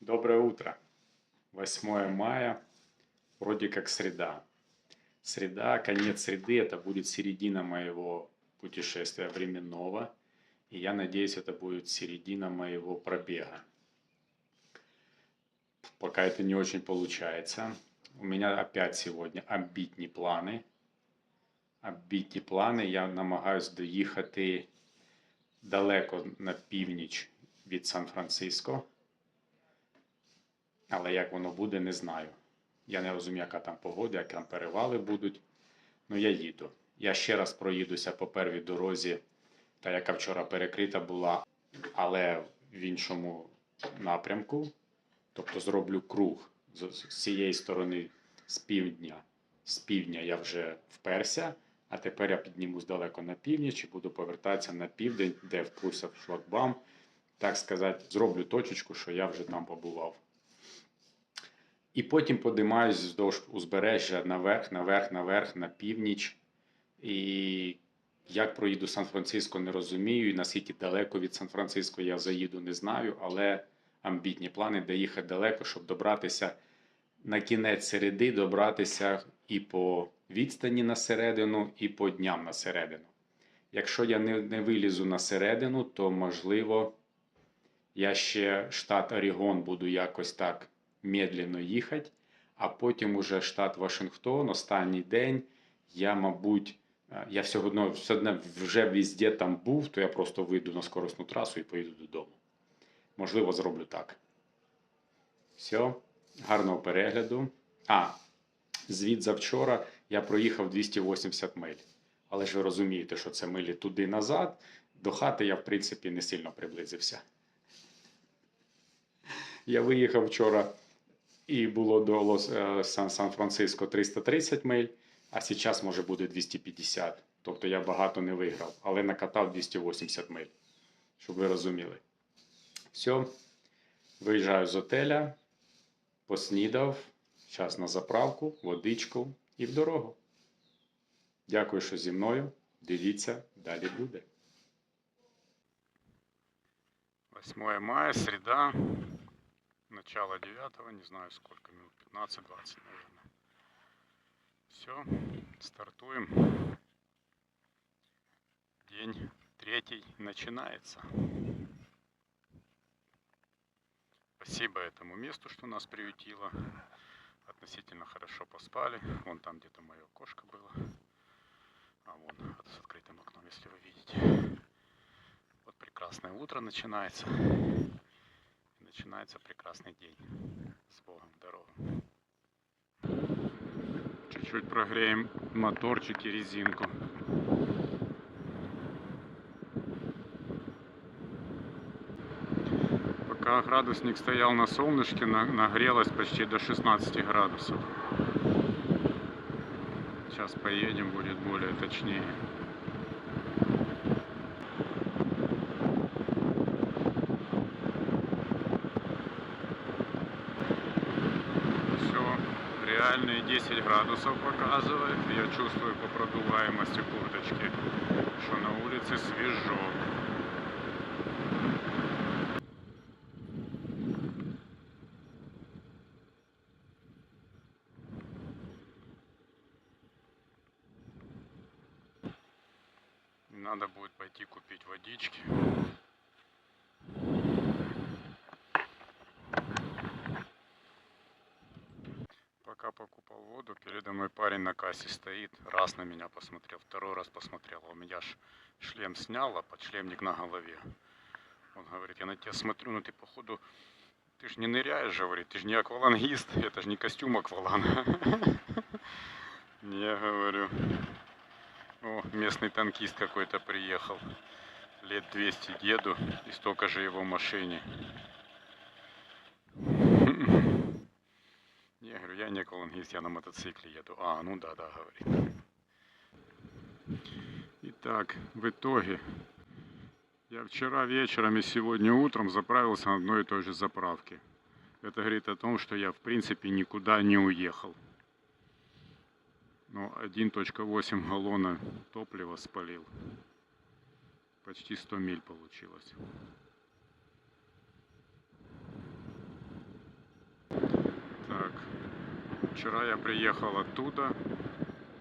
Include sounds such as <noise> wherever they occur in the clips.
Доброе утро. 8 мая, вроде как среда. Среда, конец среды, это будет середина моего путешествия временного. И я надеюсь, это будет середина моего пробега. Пока это не очень получается. У меня опять сегодня амбітні плани. Амбітні плани. Я намагаюсь доїхати далеко на північ від Сан-Франциско. Але як воно буде, не знаю. Я не розумію, яка там погода, які там перевали будуть. Ну я їду. Я ще раз проїдуся по первій дорозі, та яка вчора перекрита була, але в іншому напрямку. Тобто зроблю круг з, цієї сторони з півдня. З півдня я вже вперся, а тепер я піднімусь далеко на північ і буду повертатися на південь, де впруся в шлагбаум. Так сказати, зроблю точечку, що я вже там побував. І потім подимаюсь вздовж узбережжя наверх, наверх, наверх, на північ. І як проїду Сан-Франциско, не розумію. І наскільки далеко від Сан-Франциско я заїду, не знаю, але амбітні плани доїхати далеко, щоб добратися на кінець середи, добратися і по відстані на середину, і по дням на середину. Якщо я не, не вилізу на середину, то можливо я ще штат Орігон буду якось так медленно їхати, а потім уже штат Вашингтон, останній день, я, мабуть, е, я все одно, все одно вже везде там був, то я просто вийду на скоростну трасу і поїду додому. Можливо, зроблю так. Все, гарного перегляду. А, звіт за вчора я проїхав 280 миль. Але ж ви розумієте, що це милі туди-назад. До хати я, в принципі, не сильно приблизився. Я виїхав вчора і було до е, Сан- Сан-Франциско 330 миль, а зараз може буде 250. Тобто я багато не виграв, але накатав 280 миль, щоб ви розуміли. Все, виїжджаю з отеля, поснідав, час на заправку, водичку і в дорогу. Дякую, що зі мною. Дивіться, далі буде. 8 мая, среда, начало 9, не знаю сколько минут, 15-20, наверное. Все, стартуем. День третий начинается. Спасибо этому месту, что нас приютило. Относительно хорошо поспали. Вон там где-то мое окошко было. А вон с открытым окном, если вы видите. Вот прекрасное утро начинается. И начинается прекрасный день. С Богом в дорогу. Чуть-чуть прогреем моторчик и резинку. Градусник стоял на солнышке, на- нагрелось почти до 16 градусов. Сейчас поедем, будет более точнее. Все, реальные 10 градусов показывает. Я чувствую по продуваемости курточки, что на улице свежо. Надо будет пойти купить водички. Пока покупал воду, передо мной парень на кассе стоит, раз на меня посмотрел, второй раз посмотрел, а у меня ж шлем снял, а подшлемник на голове. Он говорит, я на тебя смотрю, ну ты походу, ты ж не ныряешь, говорит, ты же не аквалангист, это же не костюм акваланга. Я <laughs> говорю, о, местный танкист какой-то приехал. Лет 200 деду и столько же его машине. <laughs> Я говорю, я не аквалангист, я на мотоцикле еду. А, ну да, да, говорит. Итак, в итоге я вчера вечером и сегодня утром заправился на одной и той же заправке. Это говорит о том, что я в принципе никуда не уехал. Но 1.8 галлона топлива спалил. Почти 100 миль получилось. Так, вчера я приехал оттуда,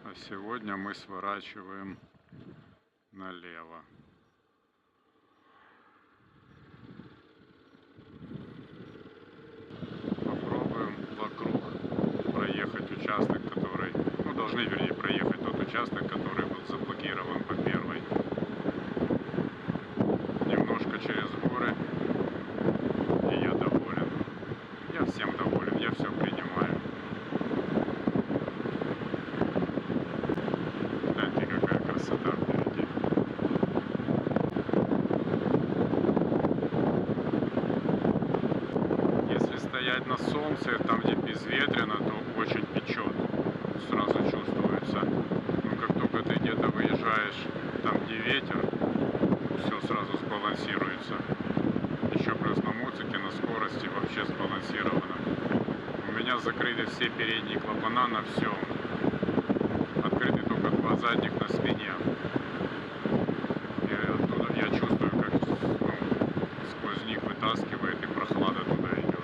а сегодня мы сворачиваем налево. Попробуем вокруг проехать участок, который, ну, должны, вернее, проехать тот участок, который был заблокирован по первой. Немножко через горы, и я доволен. Я всем доволен, я все принимаю. Гляньте, какая красота впереди. Если стоять на солнце, там где безветренно, то очень печет. Сразу чувствуется. Но как только ты где-то выезжаешь, там где ветер, все сразу сбалансируется. Еще плюс на муцике, на скорости вообще сбалансировано. У меня закрыты все передние клапана на все. Открыты только два задних на спине. И оттуда я чувствую, как ну, сквозь них вытаскивает и прохлада туда идет.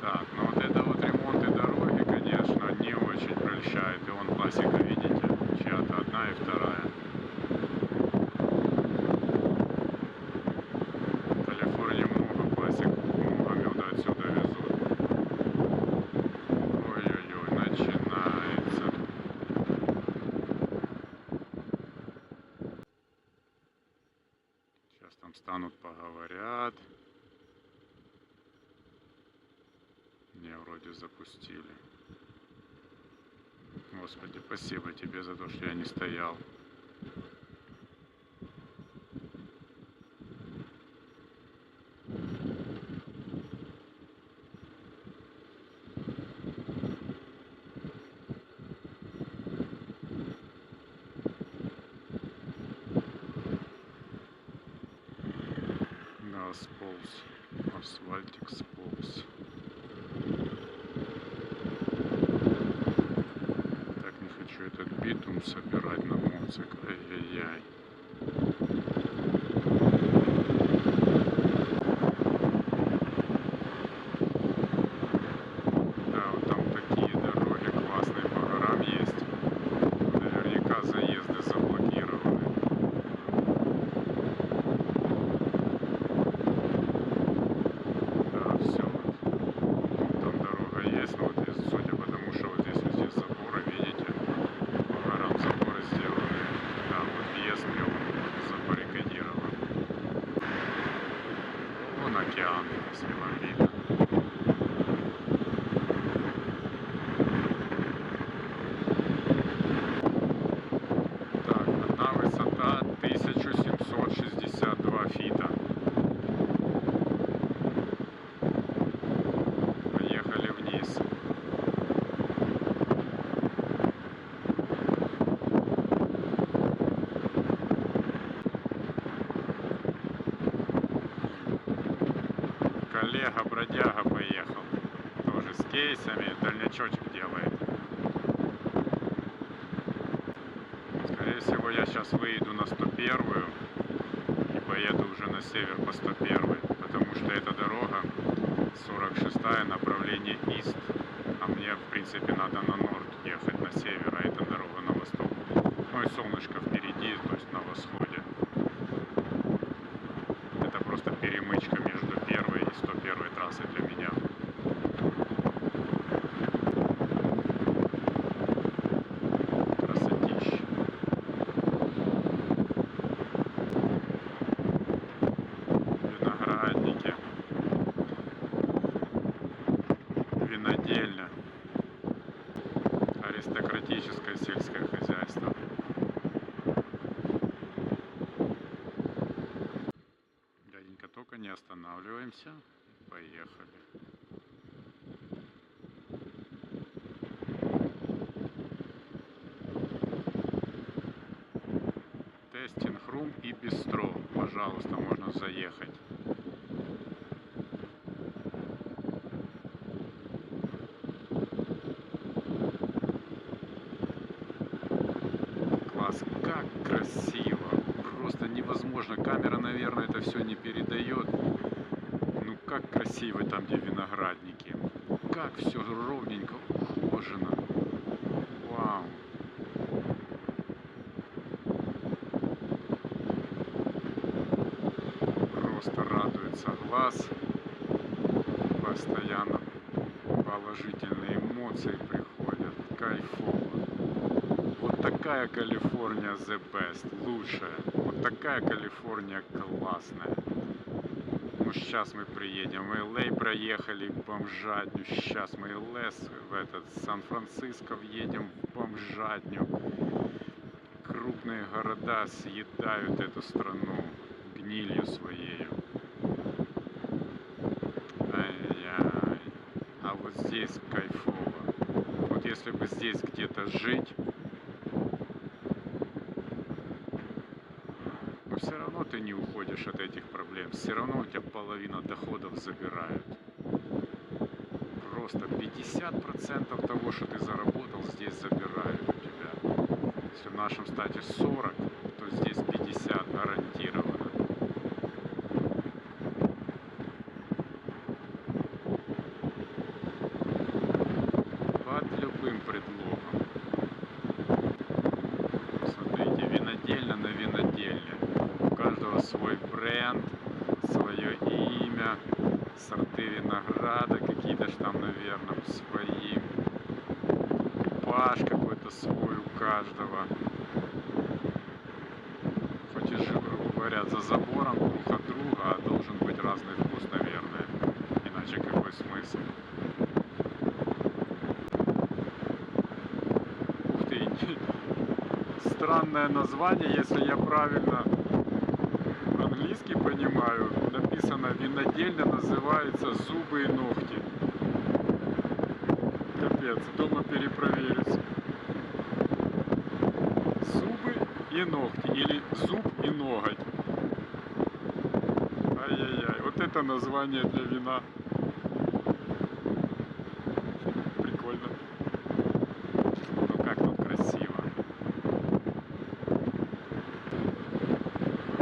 Так, ну вот это вот ремонты дороги, конечно, не очень прельщает. И вон классика, видите, чья-то одна и вторая. В Калифорнии много классик, много меда отсюда везут. Ой-ой-ой, начинается. Сейчас там станут, поговорят. Не, вроде запустили. Господи, спасибо тебе за то, что я не стоял. Да, сполз. Асфальтик сполз. Так не хочу этот битум собирать на моцик. Ай-яй-яй. Да, вот там такие дороги классные по горам есть. Наверняка заезды заблокированы. Да, все. Там дорога есть, но вот здесь, судя по тому, что вот здесь вот здесь заборы, видите, по горам заборы сделаны. Да, вот въезд и он забаррикадирован. Вон океан, если вам видно. Так, одна высота 1762 фита. Поехали вниз. Коллега бродяга поехал. Тоже с кейсами, дальнячочек делает. Скорее всего, я сейчас выйду на 101 и поеду уже на север по 101, потому что эта дорога 46 направление Ист, а мне, в принципе, надо на все, поехали. Тестинг рум и бистро, пожалуйста, можно заехать. Класс, как красиво! Просто невозможно. Камера, наверное, это все не передает. Красиво там, где виноградники. Как все ровненько, ухожено. Вау. Просто радуется глаз. Постоянно положительные эмоции приходят. Кайфово. Вот такая Калифорния the best, лучшая. Вот такая Калифорния классная. Ну, сейчас мы приедем. Мы LA проехали в бомжатню. Сейчас мы ЛС в этот Сан-Франциско въедем в бомжатню. Крупные города съедают эту страну гнилью своею. Ай-яй. А вот здесь кайфово. Вот если бы здесь где-то жить, но все равно ты не уходишь проблем. Все равно у тебя половина доходов забирают. Просто 50% того, что ты заработал, здесь забирают у тебя. Если в нашем стате 40, то здесь 50 гарантированно. Странное название, если я правильно английский понимаю. Написано винодельня называется зубы и ногти. Капец, дома перепроверить. Зубы и ногти или зуб и ноготь. Ай-яй-яй, вот это название для вина. Прикольно. Ну как тут красиво.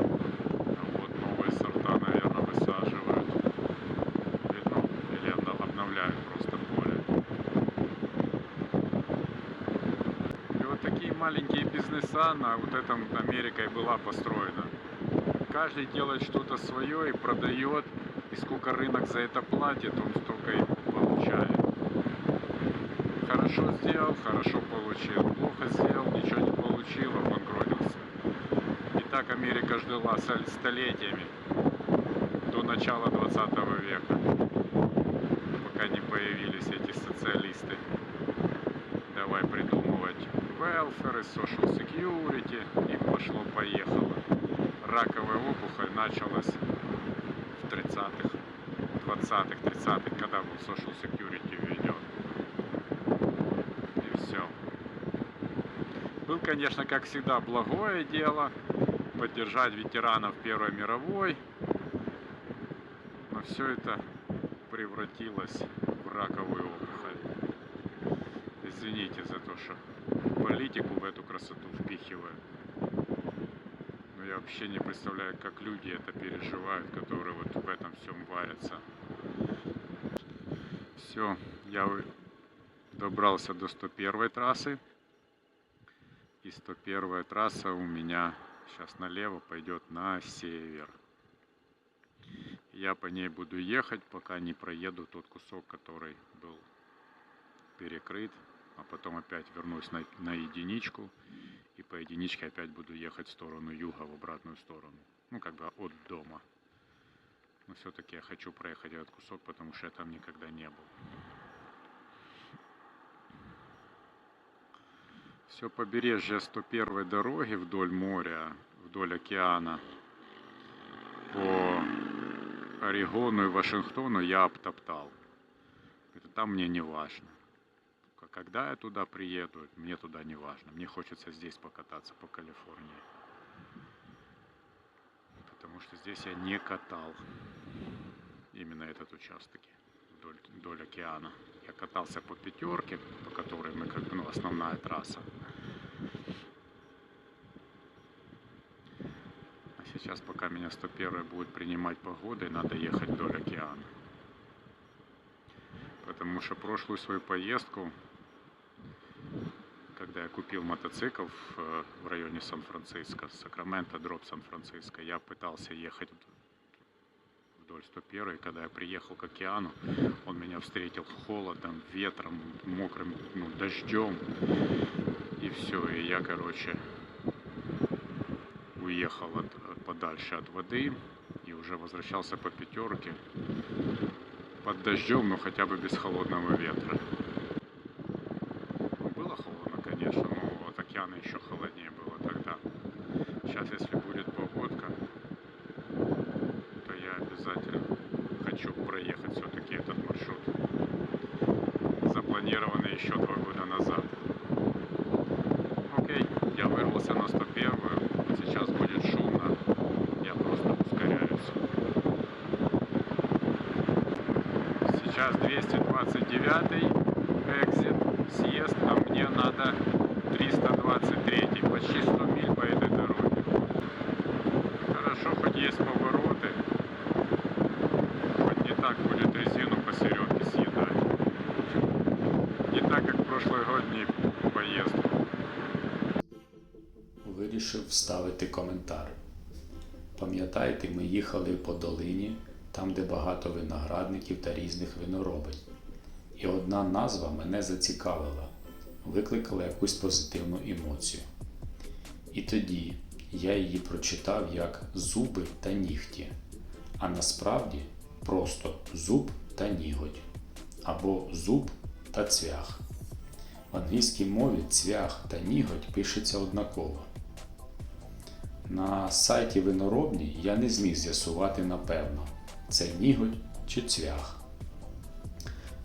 А Вот новые сорта, наверное, высаживают. Или, ну, или обна- обновляют просто поле. И вот такие маленькие бизнеса на вот этом Америкой была построена. Каждый делает что-то свое и продает, и сколько рынок за это платит, он столько и получает. Хорошо сделал, хорошо получил. Плохо сделал, ничего не получил, обанкротился. И так Америка ждала столетиями до начала 20 века, пока не появились эти социалисты. Welfare, и social security, и пошло-поехало. Раковая опухоль началась в 30-х, 20-х, 30-х, когда был social security введен. И все. Был, конечно, как всегда, благое дело поддержать ветеранов Первой мировой, но все это превратилось в раковую опухоль. Извините за то, что политику в эту красоту впихиваю. Но я вообще не представляю, как люди это переживают, которые вот в этом всем варятся. Все, я добрался до 101 трассы. И 101 трасса у меня сейчас налево пойдет на север. Я по ней буду ехать, пока не проеду тот кусок, который был перекрыт. А потом опять вернусь на, на единичку. И по единичке опять буду ехать в сторону юга, в обратную сторону. Ну, как бы от дома. Но все-таки я хочу проехать этот кусок, потому что я там никогда не был. Все побережье 101 дороги вдоль моря, вдоль океана по Орегону и Вашингтону я обтоптал. Это там мне не важно. Когда я туда приеду, мне туда не важно. Мне хочется здесь покататься по Калифорнии. Потому что здесь я не катал именно этот участок вдоль, вдоль океана. Я катался по пятерке, по которой мы как бы, ну, основная трасса. Сейчас, пока меня 101 будет принимать погодой, надо ехать вдоль океана. Потому что прошлую свою поездку, купил мотоцикл в, э, в районе Сан-Франциско, Сакраменто, дроп Сан-Франциско, я пытался ехать вд- вдоль 101, когда я приехал к океану, он меня встретил холодом, ветром, мокрым ну, дождем. И все, и я, короче, уехал от- от- подальше от воды и уже возвращался по пятерке под дождем, но хотя бы без холодного ветра. Ну, было холодно, конечно, но от океана еще холоднее было тогда. Сейчас, если будет погодка, то я обязательно хочу проехать все-таки этот маршрут. Запланированный еще два года назад. Окей, я вырвался на 101 Сейчас будет шумно. Я просто ускоряюсь. Сейчас 229 вставити коментар. Пам'ятаєте, ми їхали по долині, там, де багато виноградників та різних виноробень. І одна назва мене зацікавила, викликала якусь позитивну емоцію. І тоді я її прочитав як зуби та нігті, а насправді просто зуб та ніготь, або зуб та цвях. В англійській мові цвях та ніготь пишеться однаково. На сайті виноробні я не зміг з'ясувати напевно, це ніготь чи цвях.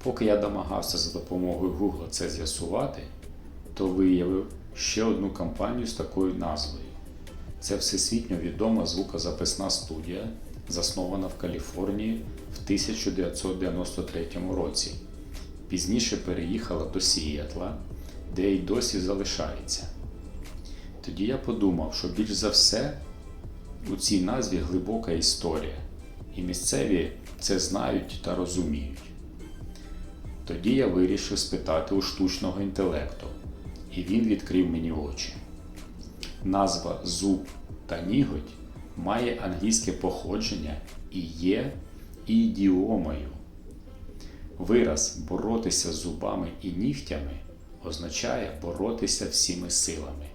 Поки я домагався за допомогою Google це з'ясувати, то виявив ще одну компанію з такою назвою. Це всесвітньо відома звукозаписна студія, заснована в Каліфорнії в 1993 році. Пізніше переїхала до Сієтла, де й досі залишається. Тоді я подумав, що більш за все у цій назві глибока історія, і місцеві це знають та розуміють. Тоді я вирішив спитати у штучного інтелекту, і він відкрив мені очі. Назва зуб та ніготь має англійське походження і є ідіомою. Вираз боротися зубами і нігтями означає боротися всіми силами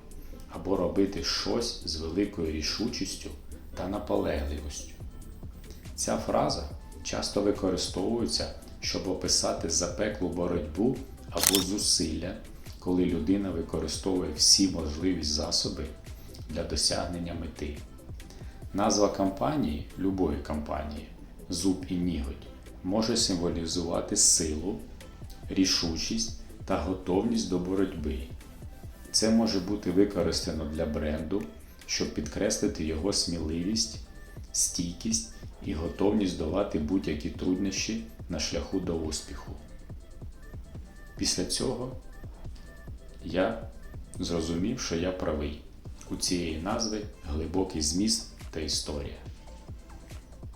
або робити щось з великою рішучістю та наполегливістю. Ця фраза часто використовується, щоб описати запеклу боротьбу або зусилля, коли людина використовує всі можливі засоби для досягнення мети. Назва компанії, любої компанії, зуб і ніготь, може символізувати силу, рішучість та готовність до боротьби. Це може бути використано для бренду, щоб підкреслити його сміливість, стійкість і готовність долати будь-які труднощі на шляху до успіху. Після цього я зрозумів, що я правий. У цієї назви глибокий зміст та історія.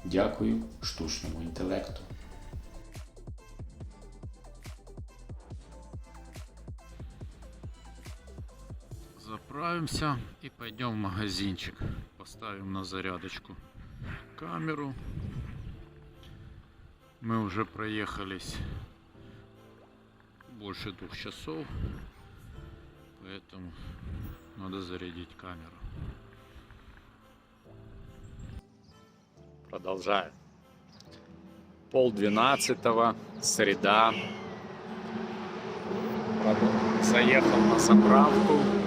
Дякую штучному інтелекту. Заправимся и пойдем в магазинчик. Поставим на зарядочку камеру. Мы уже проехались больше двух часов, поэтому надо зарядить камеру. Продолжаю. Пол двенадцатого, среда. Заехал на заправку.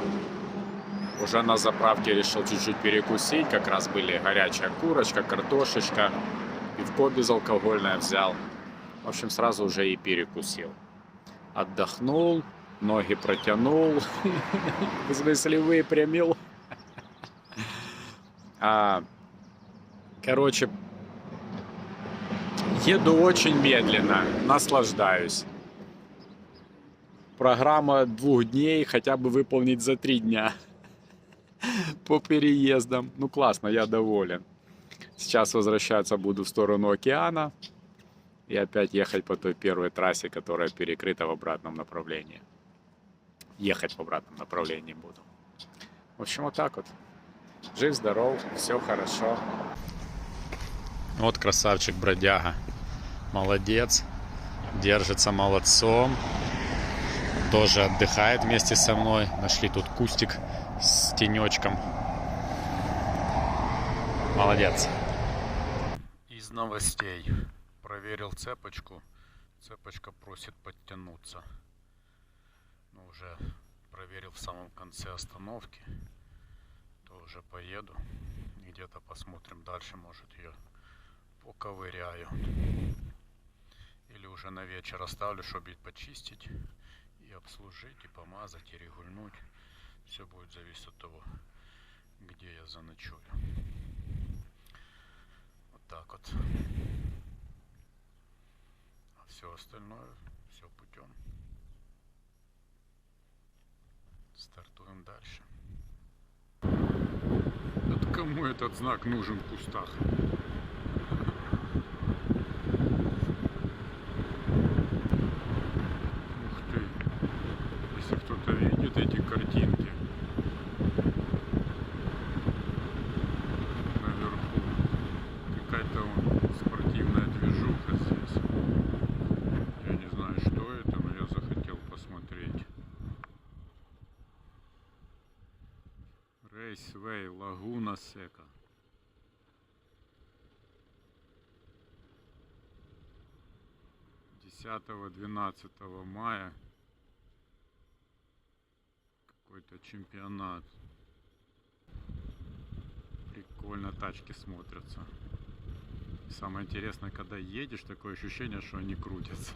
Уже на заправке решил чуть-чуть перекусить. Как раз были горячая курочка, картошечка. Пивко безалкогольное взял. В общем, сразу уже и перекусил. Отдохнул, ноги протянул. <laughs> В смысле, выпрямил. А, Короче, еду очень медленно, наслаждаюсь. Программа двух дней хотя бы выполнить за три дня. По переездам. Ну классно, я доволен. Сейчас возвращаться буду в сторону океана и опять ехать по той первой трассе, которая перекрыта в обратном направлении. Ехать в обратном направлении буду. В общем, вот так вот. Жив, здоров, все хорошо. Вот красавчик бродяга. Молодец. Держится молодцом. Тоже отдыхает вместе со мной. Нашли тут кустик с тенечком. Молодец. Из новостей. Проверил цепочку. Цепочка просит подтянуться. Ну, уже проверил в самом конце остановки. То уже поеду. Где-то посмотрим дальше, может ее поковыряю. Или уже на вечер оставлю, чтобы почистить и обслужить, и помазать, и регульнуть. Все будет зависеть от того, где я заночую. Вот так вот. А все остальное, все путем. Стартуем дальше. Это кому этот знак нужен в кустах? Ух ты. Кто-то видит эти картинки наверху, какая-то спортивная движуха здесь. Я не знаю, что это, но я захотел посмотреть. Рейсвей, Лагуна Сека. Десятого, 12 мая какой-то чемпионат. Прикольно тачки смотрятся. И Самое интересное, когда едешь, такое ощущение, что они крутятся.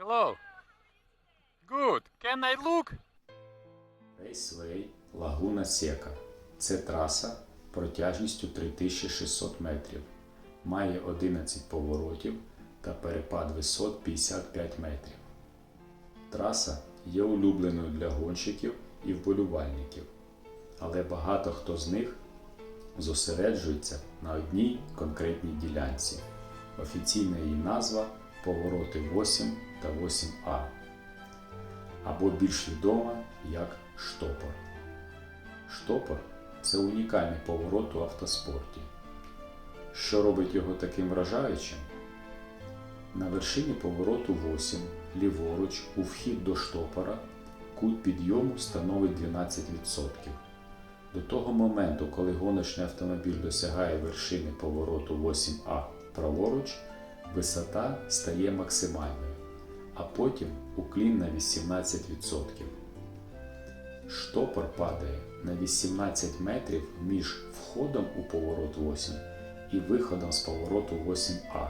Hello. Good. Can I look? Рейсвей Лагуна Сека. Це траса протяжністю 3600 метрів. Має 11 поворотів та перепад висот 55 метрів. Траса є улюбленою для гонщиків і вболівальників, але багато хто з них зосереджується на одній конкретній ділянці. Офіційна її назва повороти 8 та 8А або більш відома як штопор. Штопор це унікальний поворот у автоспорті. Що робить його таким вражаючим? На вершині повороту 8 ліворуч у вхід до штопора кут підйому становить 12%. До того моменту, коли гоночний автомобіль досягає вершини повороту 8А праворуч, висота стає максимальною, а потім уклін на 18%. Штопор падає на 18 метрів між входом у поворот 8 і виходом з повороту 8А,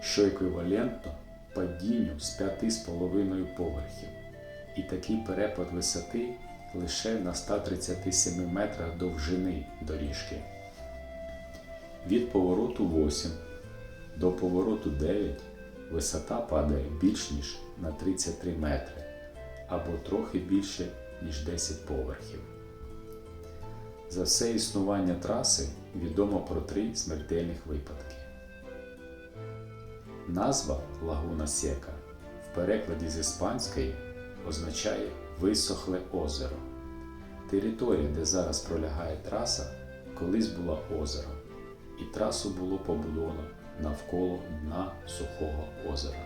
що еквівалентно падінню з 5,5 поверхів. І такий перепад висоти лише на 137 метрах довжини доріжки. Від повороту 8 до повороту 9 висота падає більш ніж на 33 метри або трохи більше ніж 10 поверхів. За все існування траси відомо про три смертельних випадки. Назва Лагуна Сека в перекладі з іспанської означає висохле озеро. Територія, де зараз пролягає траса, колись була озером, і трасу було побудовано навколо дна сухого озера.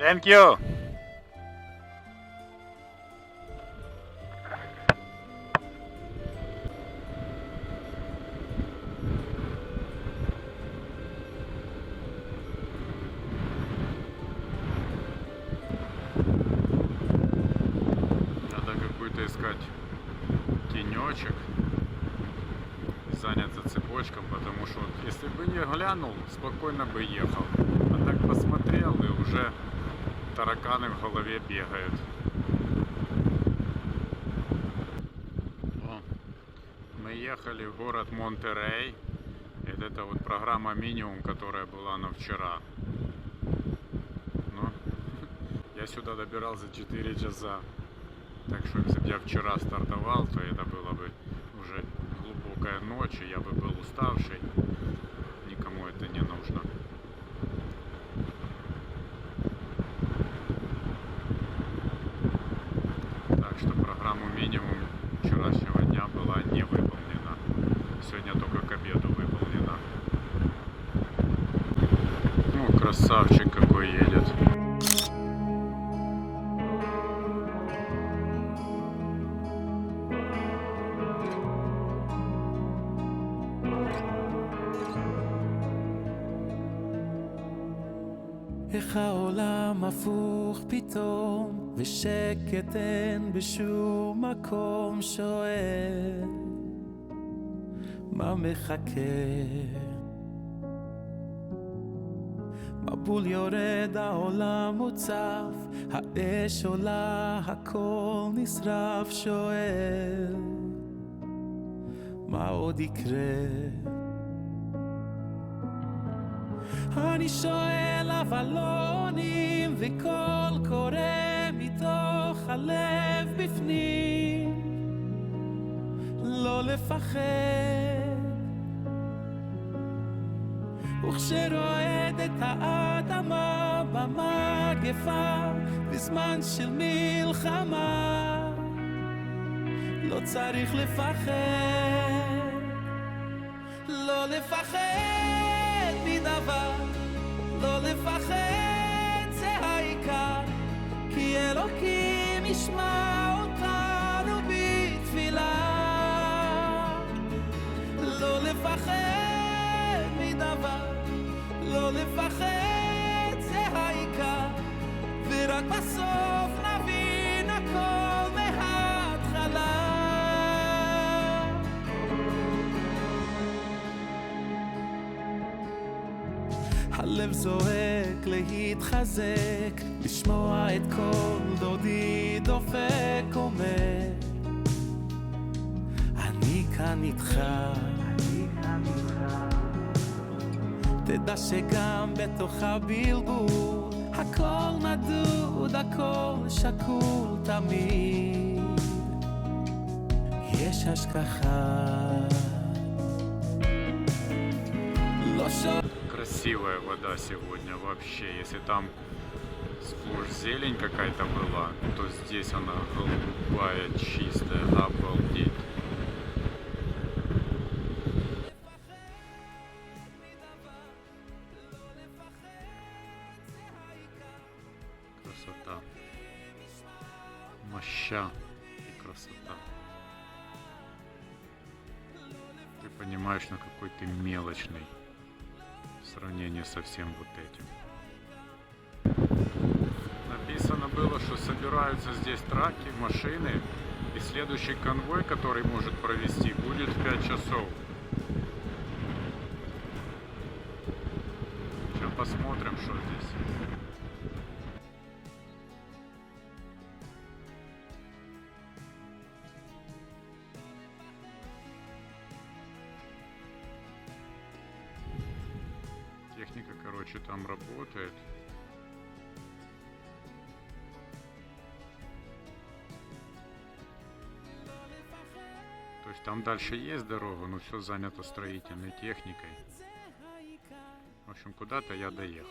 Thank you! Надо какой-то искать тенечек заняться цепочком, потому что вот если бы не глянул, спокойно бы ехал. А так посмотрел и уже тараканы в голове бегают. Мы ехали в город Монтерей. Вот это вот программа минимум, которая была на вчера. Ну, <laughs> я сюда добирался 4 часа. Так что если бы я вчера стартовал, то это было бы глубокая ночь, и я бы был уставший. הפוך פתאום, ושקט אין בשום מקום שואל, מה מחכה? מבול יורד, העולם מוצף, האש עולה, הכל נשרף, שואל, מה עוד יקרה? אני שואל אבל לא עונים וקול קורא מתוך הלב בפנים. לא לפחד. וכשרועדת האדמה במגפה בזמן של מלחמה לא צריך לפחד. לא לפחד מדבר, לא לפחד העיקר, כי אלוקים ישמע אותנו בתפילה. לא לפחד מדבר, לא לפחד זה העיקר, ורק בסוף נבין הכל מההתחלה. הלב להתחזק, לשמוע את קול דודי דופק אומר, אני כאן איתך. תדע שגם בתוך הבלבול, הכל נדוד, הכל שקול תמיד. יש השגחה. לא שואל Красивая вода сегодня вообще. Если там сплошь зелень какая-то была, то здесь она голубая, чистая, обалдеть. Со всем вот этим. Написано было, что собираются здесь траки, машины, и следующий конвой, который может провести, будет в 5 часов. Сейчас посмотрим, что здесь. дальше есть дорога, но все занято строительной техникой. В общем, куда-то я доехал.